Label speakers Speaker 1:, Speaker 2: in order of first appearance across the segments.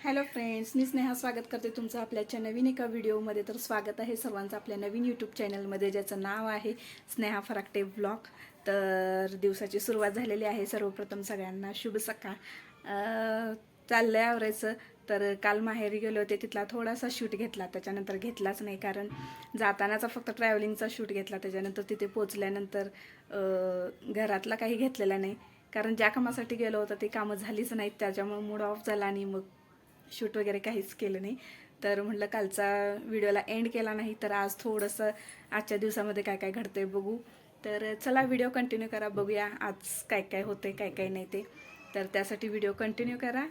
Speaker 1: Hello friends मी स्नेहा स्वागत करते तुमचं आपल्याच्या नवीन एका व्हिडिओमध्ये. तर स्वागत आहे सर्वांचं आपल्या नवीन यूट्यूब चॅनलमध्ये ज्याचं नाव आहे स्नेहा फराकटे ब्लॉग तर दिवसाची सुरुवात झालेली आहे. सर्वप्रथम सगळ्यांना शुभ सकाळ. चाललं आहे आवरायचं. तर काल माहेरी गेले होते तिथला थोडासा शूट घेतला. त्याच्यानंतर घेतलाच नाही कारण जातानाचा फक्त ट्रॅव्हलिंगचा शूट घेतला. त्याच्यानंतर तिथे पोचल्यानंतर घरातला काही घेतलेला नाही. कारण ज्या कामासाठी गेलो होतं ते कामं झालीच नाहीत. त्याच्यामुळे मूड ऑफ झाला आणि मग शूट वगैरे काहीच केलं नाही. तर म्हटलं कालचा व्हिडिओला एंड केला नाही तर आज थोडंसं आजच्या दिवसामध्ये काय काय घडतंय बघू. तर चला व्हिडिओ कंटिन्यू करा बघूया आज काय काय होते काय काय नाही ते. तर त्यासाठी व्हिडिओ कंटिन्यू करा.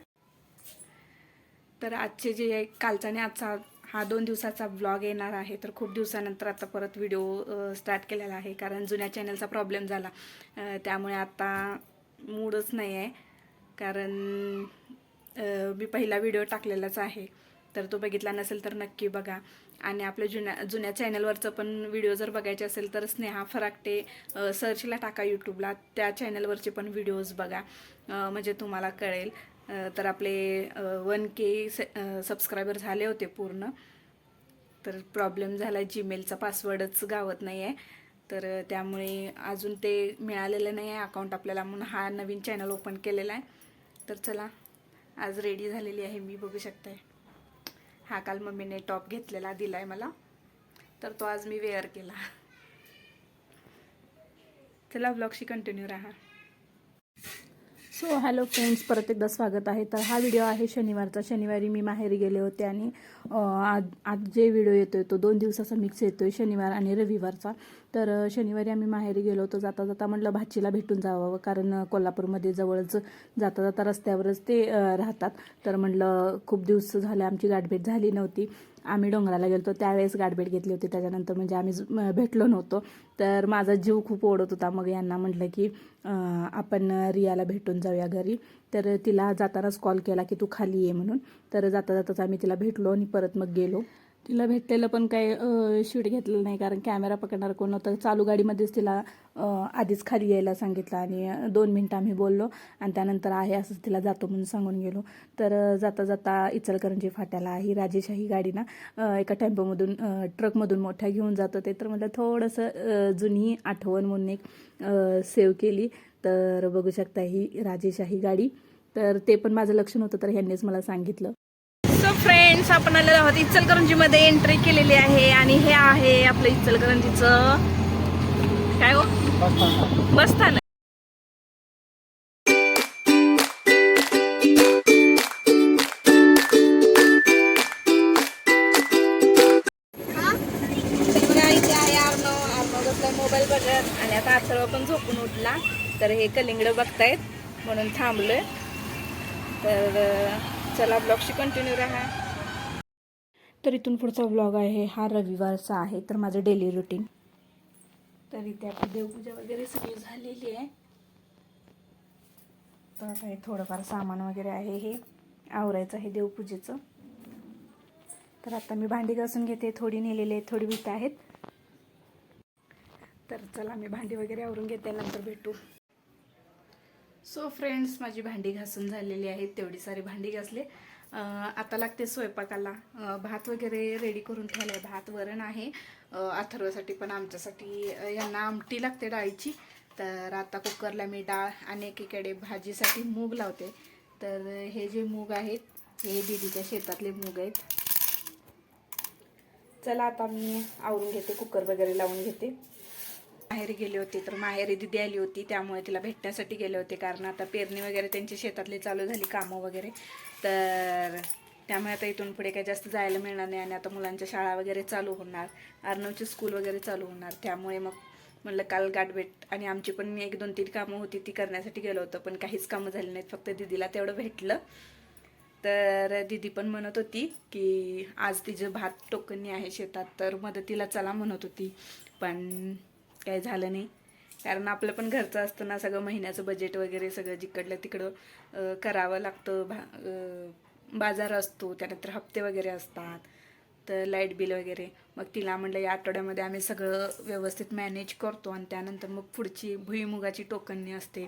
Speaker 1: तर आजचे जे कालचा आणि आजचा हा दोन दिवसाचा ब्लॉग येणार आहे तर खूप दिवसानंतर आता परत व्हिडिओ स्टार्ट केलेला आहे कारण जुन्या चॅनलचा प्रॉब्लेम झाला. त्यामुळे आता मूडच नाही आहे कारण मी पहिला व्हिडिओ टाकलेलाच आहे. तर तो बघितला नसेल तर नक्की बघा. आणि आपल्या जुन्या जुन्या चॅनलवरचं पण व्हिडिओ जर बघायचे असेल तर स्नेहा फराकटे सर्चला टाका यूट्यूबला त्या चॅनलवरचे पण व्हिडिओज बघा. म्हणजे तुम्हाला कळेल. तर आपले वन के सबस्क्रायबर झाले होते पूर्ण. तर प्रॉब्लेम झाला जीमेलचा पासवर्डच गावत नाही आहे तर त्यामुळे अजून ते मिळालेलं नाही आहे अकाउंट आपल्याला म्हणून हा नवीन चॅनल ओपन केलेला आहे. तर चला आज रेडी झालेली आहे मी बघू शकताय हा काल मम्मीने टॉप घेतलेला दिला आहे मला. तर तो आज मी वेअर केला. चला ब्लॉगशी कंटिन्यू राहा. सो हॅलो फ्रेंड्स परत एकदा स्वागत आहे. तर हा व्हिडिओ आहे शनिवारचा. शनिवारी मी माहेरी गेले होते आणि आज आज जे व्हिडिओ येतो आहे तो दोन दिवसाचा मिक्स येतो आहे शनिवार आणि रविवारचा. तर शनिवारी आम्ही माहेरी गेलो होतो. जाता जाता म्हटलं भाचीला भेटून जावं कारण कोल्हापूरमध्ये जवळच जाता जाता रस्त्यावरच ते राहतात. तर म्हटलं खूप दिवस झाले आमची गाठभेट झाली नव्हती. आम्ही डोंगराला गेलो त्यावेळेस गाठभेट घेतली होती. त्याच्यानंतर म्हणजे आम्ही भेटलो नव्हतो. तर माझा जीव खूप ओढत होता. मग यांना म्हटलं की आपण रियाला भेटून जाऊया घरी. तर तिला जातानाच कॉल केला की तू खाली ये म्हणून. तर जाता जाताच आम्ही तिला भेटलो आणि परत मग गेलो. तिला भेटलेलं पण काही शूट घेतलेलं नाही. कारण कॅमेरा पकडणार कोण नव्हतं. चालू गाडीमध्येच तिला आधीच खाली यायला सांगितलं आणि दोन मिनटं आम्ही बोललो आणि त्यानंतर आहे असंच तिला जातो म्हणून सांगून गेलो. तर जाता जाता इचलकरंजी फाट्याला ही राजेशाही गाडी ना एका टेम्पोमधून ट्रकमधून मोठ्या घेऊन जात होते तर म्हटलं थोडंसं जुनी आठवण म्हणून एक सेव्ह केली. तर बघू शकता ही राजेशाही गाडी. तर ते पण माझं लक्ष नव्हतं तर ह्यांनीच मला सांगितलं. सो आपण आलेलो आहोत इचलकरंजीमध्ये एंट्री केलेली आहे आणि हे आहे आपलं इचलकरंजीचं काय हो? बसस्थानक बघा, इथे आहे मोबाईल बघत. आणि आता अथर्व पण झोपून उठला. तर हे कलिंगड बघतायत म्हणून थांबलोय. तर चला ब्लॉगशी कंटिन्यू राहा. तर इथून पुढचा ब्लॉग आहे. हा रविवारचा आहे तर माझं डेली रुटीन तर इथे आपली देवपूजा वगैरे सगळी झालेली आहे. तर आता हे थोडंफार सामान वगैरे आहे हे आवरायचं आहे देवपूजेचं. तर आता मी भांडी घासून घेते थोडी नेलेली आहेत थोडी भीत आहेत. तर चला मी भांडी वगैरे आवरून घेते नंतर भेटू. सो फ्रेंड्स माझी भांडी घासून झालेली आहेत तेवढी सारी भांडी घासले. आता लागते स्वयंपाकाला. भात वगैरे रेडी करून ठेवलं आहे भात वरण आहे. अथर्वसाठी पण आमच्यासाठी. यांना आमटी लागते डाळीची. तर आता कुकरला मी डाळ आणि एकीकडे भाजीसाठी मूग लावते. तर हे जे मूग आहेत हे दीदीच्या शेतातले मूग आहेत. चला आता मी आवरून घेते कुकर वगैरे लावून घेते. माहेरी गेले होते तर माहेरी दिदी आली होती त्यामुळे तिला भेटण्यासाठी गेले होते कारण आता पेरणी वगैरे त्यांची शेतातली चालू झाली कामं वगैरे. तर त्यामुळे आता इथून पुढे काही जास्त जायला मिळणार नाही आणि आता मुलांच्या शाळा वगैरे चालू होणार अर्णवची स्कूल वगैरे चालू होणार. त्यामुळे मग म्हणलं काल गाठभेट आणि आमची पण एक दोन तीन कामं होती ती करण्यासाठी गेलो होतो पण काहीच कामं झाली नाहीत फक्त दिदीला तेवढं भेटलं. तर दिदी पण म्हणत होती की आज तिचं भात टोकणी आहे शेतात तर मदतीला चला म्हणत होती. पण काही झालं नाही. कारण आपलं पण घरचं असतं ना सगळं महिन्याचं बजेट वगैरे सगळं जिकडलं तिकडं करावं लागतं. भा बाजार असतो त्यानंतर हप्ते वगैरे असतात तर लाइट बिल वगैरे. मग तिला म्हणलं या आठवड्यामध्ये आम्ही सगळं व्यवस्थित मॅनेज करतो आणि त्यानंतर मग पुढची भुईमुगाची टोकणी असते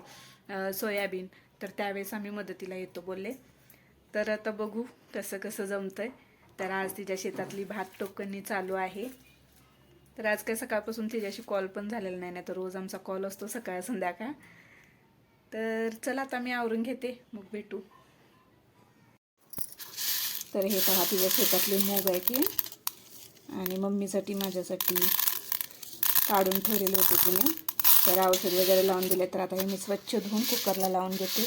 Speaker 1: सोयाबीन तर त्यावेळेस आम्ही मदतीला येतो बोलले. तर आता बघू कसं कसं जमतंय. तर आज तिच्या शेतातली भात टोकणी चालू आहे. तर आज काय सकाळपासून तिच्याशी कॉल पण झालेला नाही नाही तर रोज आमचा कॉल असतो सकाळ संध्याकाळ. तर चला आता मी आवरून घेते मग भेटू. तर हे पहा तिच्या शेतातले मूग आहे की आणि मम्मीसाठी माझ्यासाठी काढून ठेवलेले होते तिने. तर औषध वगैरे लावून दिले तर आता हे मी स्वच्छ धुवून कुकरला लावून घेते.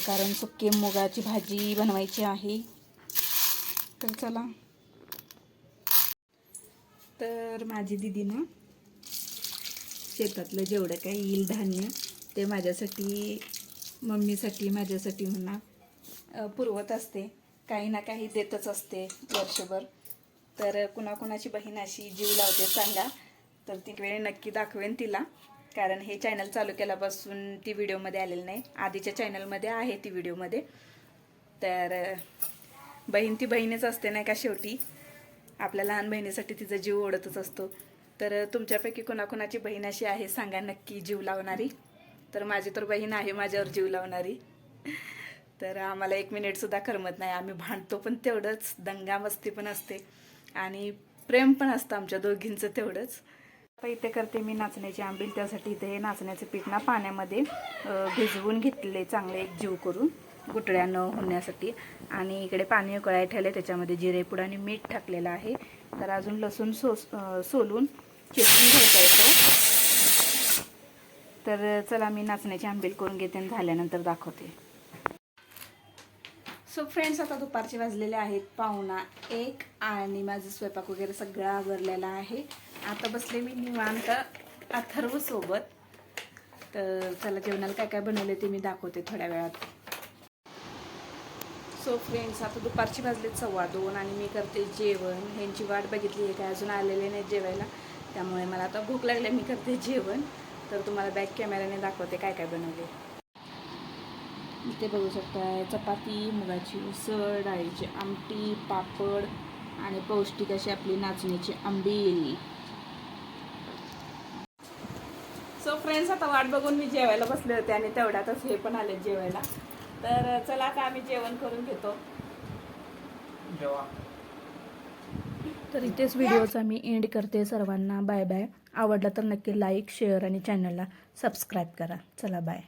Speaker 1: कारण सुके मुगाची भाजी बनवायची आहे. तर चला. तर माझी दिदी ना शेतातलं जेवढं काही येईल धान्य ते माझ्यासाठी मम्मीसाठी माझ्यासाठी म्हणा पुरवत असते. काही ना काही देतच असते वर्षभर. तर कुणाकुणाची बहीण अशी जीव लावते सांगा तर ती वेळ नक्की दाखवेन तिला. कारण हे चॅनल चालू केल्यापासून ती व्हिडिओमध्ये आलेली नाही. आधीच्या चॅनलमध्ये आहे ती व्हिडिओमध्ये. तर बहीण ती बहीणच असते नाही का शेवटी. आपल्या लहान बहिणीसाठी तिचा जीव ओढतच असतो. तर तुमच्यापैकी कोणाकोणाची बहीण अशी आहे सांगा नक्की जीव लावणारी. तर माझी तर बहीण आहे माझ्यावर जीव लावणारी. तर आम्हाला एक मिनिटसुद्धा करमत नाही. आम्ही भांडतो पण तेवढंच दंगामस्ती पण असते. आणि प्रेम पण असतं आमच्या दोघींचं तेवढंच. आता इथे करते मी नाचण्याची आंबील त्यासाठी इथे हे नाचण्याचं पीठ ना पाण्यामध्ये भिजवून घेतलेले चांगले एक जीव करून. गुटळ्या न होण्यासाठी. आणि इकडे पाणी उकळायला ठेवले त्याच्यामध्ये जिरेपूड आणि मीठ टाकलेलं आहे. तर अजून लसूण सोस सोलून चेचून घ्यायचा येतो. तर चला मी नाचण्याची आंबील करून घेते आणि झाल्यानंतर दाखवते. सो फ्रेंड्स आता दुपारचे वाजलेले आहेत. पाहुणा एक आणि माझं स्वयंपाक वगैरे सगळा आवरलेला आहे. आता बसले मी निवांत अथर्व सोबत. तर चला जेवणाला काय काय बनवले ते मी दाखवते थोड्या वेळात. सो फ्रेंड्स आता दुपारची भाजलेत सव्वा दोन आणि मी करते जेवण. ह्यांची वाट बघितली आहे काय अजून आलेले नाहीत जेवायला. त्यामुळे मला आता भूक लागली मी करते जेवण. तर तुम्हाला बॅक कॅमेऱ्याने दाखवते काय काय बनवले. इथे बघू शकता चपाती मुगाची उसळ डाळीची आमटी पापड आणि पौष्टिक अशी आपली नाचणीची आंबील सो फ्रेंड्स आता वाट बघून मी जेवायला बसले होते आणि तेवढ्यातच हे पण आले जेवायला. तर चला आता आम्ही जेवण करून घेतो. तर इथेच व्हिडिओचा मी एंड करते सर्वांना. Bye bye. आवडला तर नक्की लाईक शेअर आणि चॅनलला सबस्क्राईब करा. चला बाय